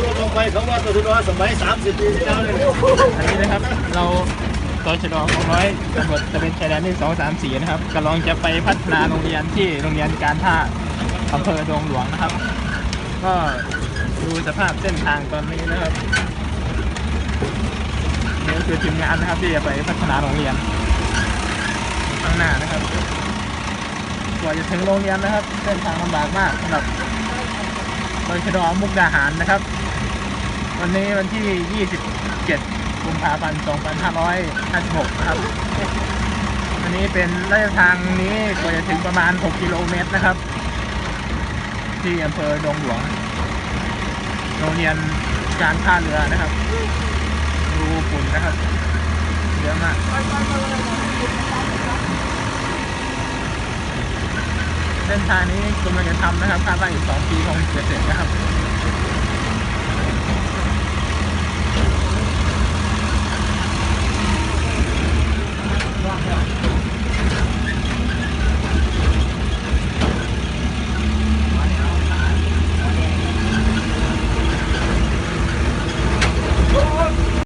รวมไปเขาว่าตัวน้อยสมัย 30 ปีที่แล้วเลยอันนี้นะครับ เราตชดของร้อยตำรวจตะเวนชายแดนที่สองสามสี่นะครับกำลังจะไปพัฒนาโรงเรียนที่โรงเรียนการท่าอำเภอดงหลวงนะครับ ก็ดูสภาพเส้นทางตอนนี้นะครับนี่คือทีมงานนะครับที่จะไปพัฒนาโรงเรียนข้างหน้านะครับกว่าจะถึงโรงเรียนนะครับ เส้นทางลำบากมากสำหรับตชดมุกดาหารนะครับ วันนี้วันที่ 27 กุมภาพันธ์ 2556 นะครับอันนี้เป็นระยะทางนี้กว่าจะถึงประมาณ 6 กิโลเมตรนะครับ ที่อำเภอดงหลวง โรงเรียนการท่าเรือนะครับ ดูฝุ่นนะครับ เยอะมากเส้นทางนี้กำลังจะทำนะครับคาดว่าอีก 2 ปีคงจะเสร็จนะครับ